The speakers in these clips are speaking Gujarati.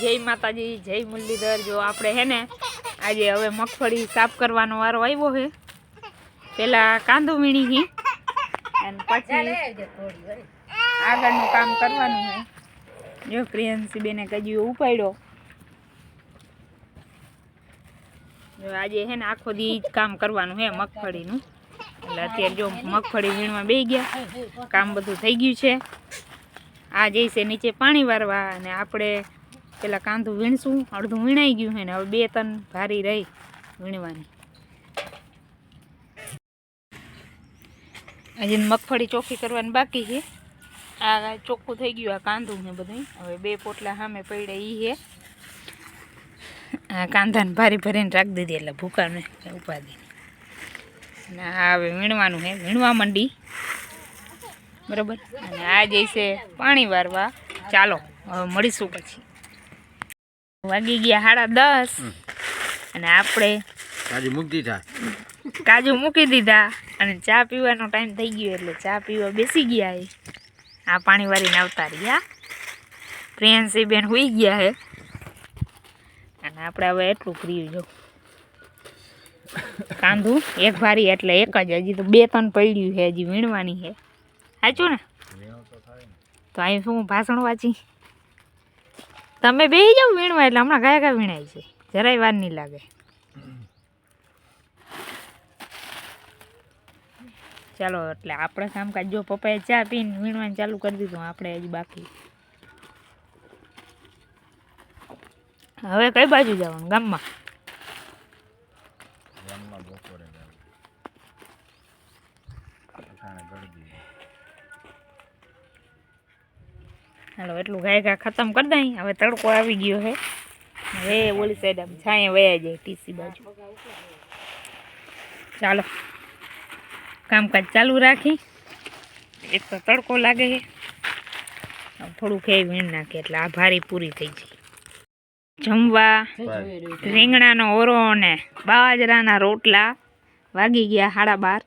જય માતાજી, જય મુરલીધર. જો આપણે હે ને, આજે હવે મગફળી સાફ કરવાનો વારો આવ્યો છે. પેલા કાંદો વીણી હી. અને પછી આગળનું કામ કરવાનું છે. જો પ્રિયંશી બેને કજુ ઉપાડ્યો. જો આજે હે ને આખો દી કામ કરવાનું છે મગફળીનું. એટલે અત્યારે જો મગફળી વીણવા બે ગયા. કામ બધું થઈ ગયું છે. આ જઈશે નીચે પાણી વારવા અને આપણે પેલા કાંદું વીણશું, અડધું વીણાઈ ગયું છે ને હવે બે ત્રણ ભારી રહી વીણવાની. હજી મગફળી ચોખ્ખી કરવાની બાકી છે. આ ચોખ્ખું થઈ ગયું, આ કાંદું ને બધું. હવે બે પોટલા સામે પડ્યા એ છે. આ કાંદાને ભારી ભરીને રાખી દીધી, એટલે ભૂકાને ઉપાધી. અને આ હવે વીણવાનું છે, વીણવા માંડી. બરાબર? અને આ જઈશે પાણી વારવા. ચાલો, હવે મળીશું પછી. વાગી ગયા સાડા દસ. અને આપણે કાજુ મૂકી દીધા. કાજુ મૂકી દીધા. અને ચા પીવાનો ટાઈમ થઈ ગયો એટલે ચા પીવા બેસી ગયા એ આ પાણી વારીને આવતા રહ્યા. પ્રિયાંશી બેન હોઈ ગયા હે. અને આપણે હવે એટલું કરી જો. કાંદું એક ભારી એટલે એક જ. હજી તો બે ત્રણ પડ્યું છે હજી વીણવાની છે સાચું ને. તો અહીં શું ભાષણ વાંચી? તમે બે જાવ વીણવા એટલે હમણાં કયા કયા વીણાય છે. જરાય વાર નહીં લાગે. ચાલો, એટલે આપણે કામકાજ, જો પપ્પાએ ચા પીને વીણવાનું ચાલુ કરી દીધું, આપણે હજી બાકી. હવે કઈ બાજુ જવાનું? ગામમાં? ગામમાં બપોરે હાલો એટલું ગાય ગા ખતમ કરી દઈ. હવે તડકો આવી ગયો છે. હવે ઓલી સાઈડ આમ છાંય વયા જાય ટીસી બાજુ. ચાલો કામકાજ ચાલુ રાખી. એક તો તડકો લાગે છે. થોડુંક થોડું ખેઈ વીણ નાખે એટલે આ ભારી પૂરી થઈ જાય. જમવા રીંગણાનો ઓરો અને બાજરાના રોટલા વાગી ગયા સાડા બાર.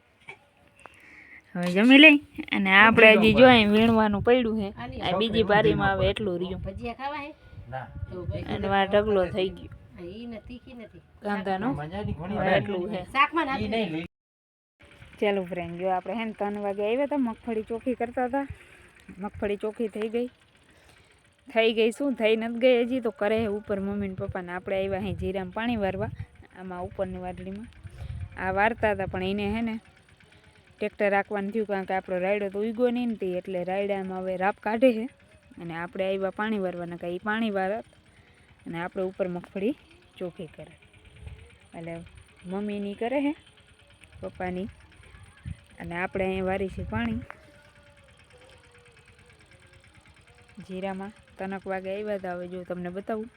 હવે જમી લઈ અને આપણે હજી જો અહીં વીણવાનું પડ્યું છે. આ બીજી બારીમાં હવે એટલું રહ્યું. ભજીયા ખાવા હે? ના. તો ભજીયા અને મારે ઢગલો થઈ ગયો. કાંદાનો મજાની ઘણી હવે એટલું છે. ચાલો ફ્રેન્ડ જો આપણે હે ને ત્રણ વાગે આવ્યા હતા મગફળી ચોખ્ખી કરતા હતા. મગફળી ચોખ્ખી થઈ ગઈ. થઈ ગઈ શું? થઈ નથી ગઈ હજી તો કરે છે ઉપર મમ્મી ને પપ્પાને. આપણે આવ્યા અહીં જીરામાં પાણી વારવા આમાં ઉપરની વાદળીમાં. આ વારતા હતા પણ એને હે ને ટ્રેક્ટર રાખવાનું થયું કારણ કે આપણો રાયડો તો ઉગ્યો નહીં તે એટલે રાયડામાં હવે રાપ કાઢે છે. અને આપણે આવ્યા પાણી વારવાના કાંઈ પાણી વારત અને આપણે ઉપર મગફળી ચોખ્ખી કરે. એટલે મમ્મીની કરે છે, પપ્પાની. અને આપણે અહીંયા વારી છે પાણી. જીરામાં તનક વાગે આવ્યા હતા, હવે જો તમને બતાવું.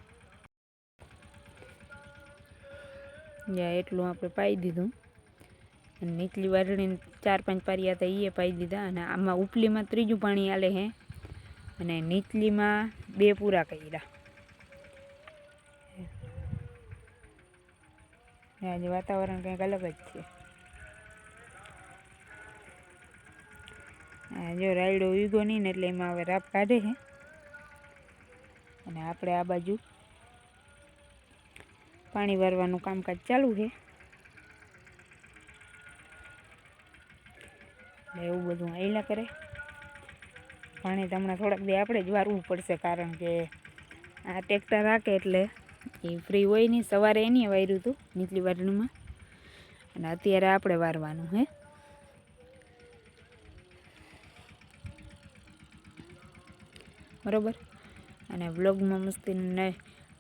જ્યાં એટલું આપણે પાઈ દીધું. અને નીચલી વારણીને ચાર પાંચ પારિયા હતા એ પાઈ દીધા અને આમાં ઉપલીમાં ત્રીજું પાણી આલે હે અને નીચલીમાં બે પૂરા કર્યા. આજે વાતાવરણ કંઈક અલગ જ છે. જો રાયડો ઉગ્યો નહીં ને એટલે એમાં હવે રાપ કાઢે છે અને આપણે આ બાજુ પાણી વારવાનું કામકાજ ચાલુ છે એટલે એવું બધું આયલા કરે. પાણી તો હમણાં થોડાક દી આપણે જ વારવું પડશે, કારણ કે આ ટ્રેક્ટર રાખે એટલે એ ફ્રી હોય નહીં. સવારે એની વાર્યું હતું નીચલી વારણીમાં અને અત્યારે આપણે વારવાનું હે. બરોબર? અને વ્લોગમાં મસ્તી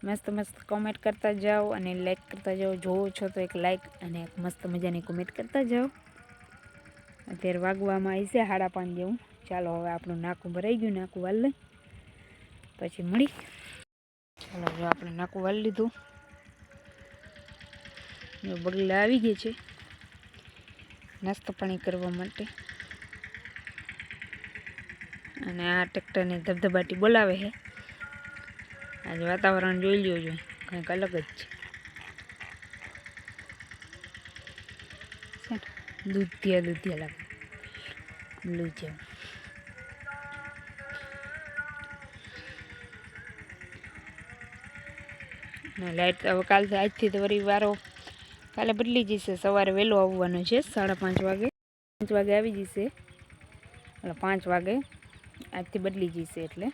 મસ્ત મસ્ત કોમેન્ટ કરતા જાઓ અને લાઈક કરતા જાઓ. જોવો છો તો એક લાઈક અને એક મસ્ત મજાની કોમેન્ટ કરતા જાઓ. અત્યારે વાગવામાં આવી છે સાડા પાંચ જેવું. ચાલો હવે આપણું નાકું ભરાઈ ગયું, નાકું વાલ પછી મળી. ચાલો જો આપણે નાકું વાલ લીધું. બગલા આવી ગઈ છે. નાસ્તો પાણી કરવા માટે. અને આ ટ્રેક્ટરની ધબધબાટી બોલાવે છે. આજે વાતાવરણ જોઈ લ્યો જો, કંઈક અલગ જ છે છે ને? દૂધિયા દૂધિયા લાગે. બ્લુ લાઈટ હવે કાલથી આજથી તો વળી વારો કાલે બદલી જશે. સવારે વહેલો આવવાનો છે, સાડા પાંચ વાગે. પાંચ વાગે આવી જશે. એટલે પાંચ વાગે આજથી બદલી જશે એટલે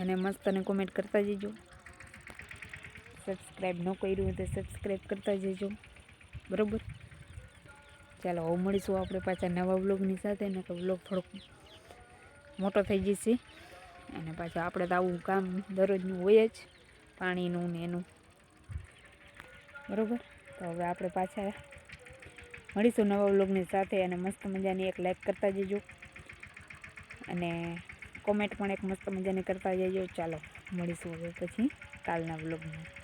અને મસ્ત અને કોમેન્ટ કરતા જજો. સબસ્ક્રાઈબ ન કર્યું હોય તો સબસ્ક્રાઈબ કરતા જજો. બરાબર? ચાલો, હવે મળીશું આપણે પાછા નવા વ્લોગની સાથે. ને કે વ્લોગ થોડોક મોટો થઈ જશે. અને પાછું આપણે તો આવું કામ દરરોજનું હોય જ. પાણીનું ને એનું. બરાબર? તો હવે આપણે પાછા મળીશું નવા વ્લોગની સાથે. અને મસ્ત મજાની એક લાઈક કરતા જજો. અને કોમેન્ટ પણ એક મસ્ત મજાની કરતા જજો. ચાલો મળીશું હવે પછી કાલના વ્લોગમાં